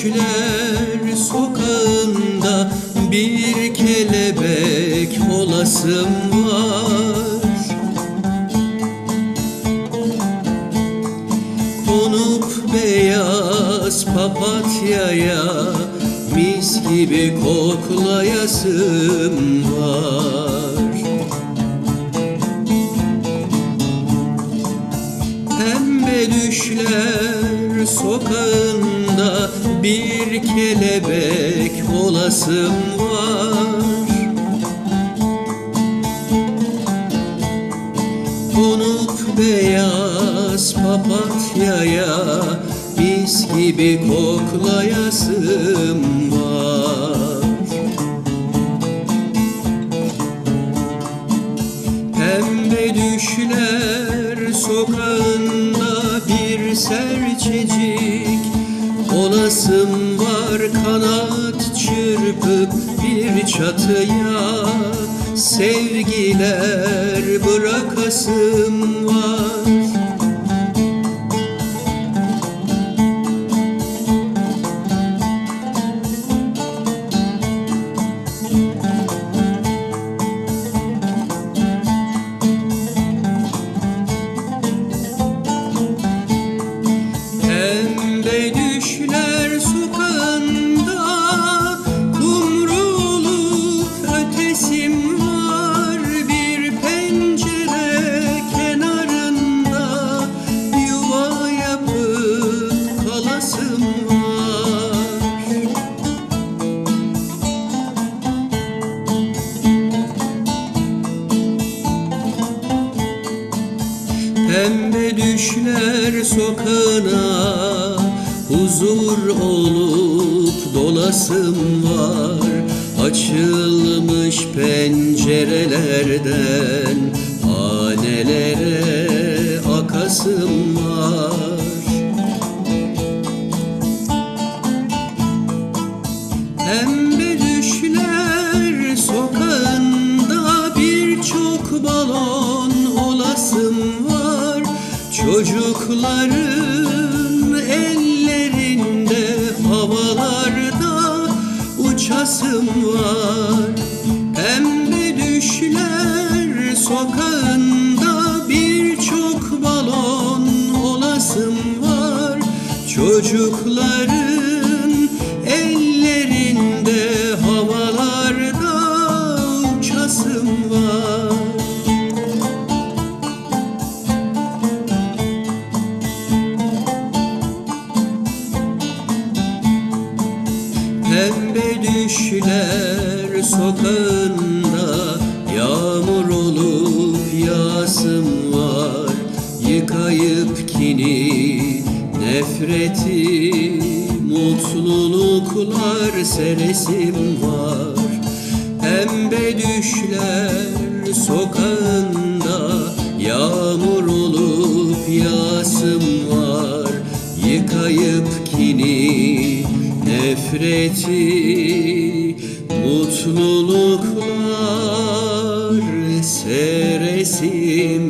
Düşler sokağında bir kelebek olasım var. Konup beyaz papatyaya mis gibi koklayasım var. Pembe düşler sokağında bir kelebek olasım var. Konup beyaz papatyaya mis gibi koklayasım var. Pembe düşler sokağında serçecik Olasım var kanat çırpıp bir çatıya. Sevgiler bırakasım var Pembe düşler sokağına Huzur olup dolasım var. Açılmış pencerelerden Hanelere akasım var. Pembe Çocukların ellerinde havalarda uçasım var. Pembe düşler sokağında birçok balon olasım var. Çocukların Pembe düşler sokağında Yağmur olup yağsım var. Yıkayıp kini nefreti Mutluluklar seresim var. Pembe düşler sokağında Yağmur olup yağsım nefreti Mutluluklar seresim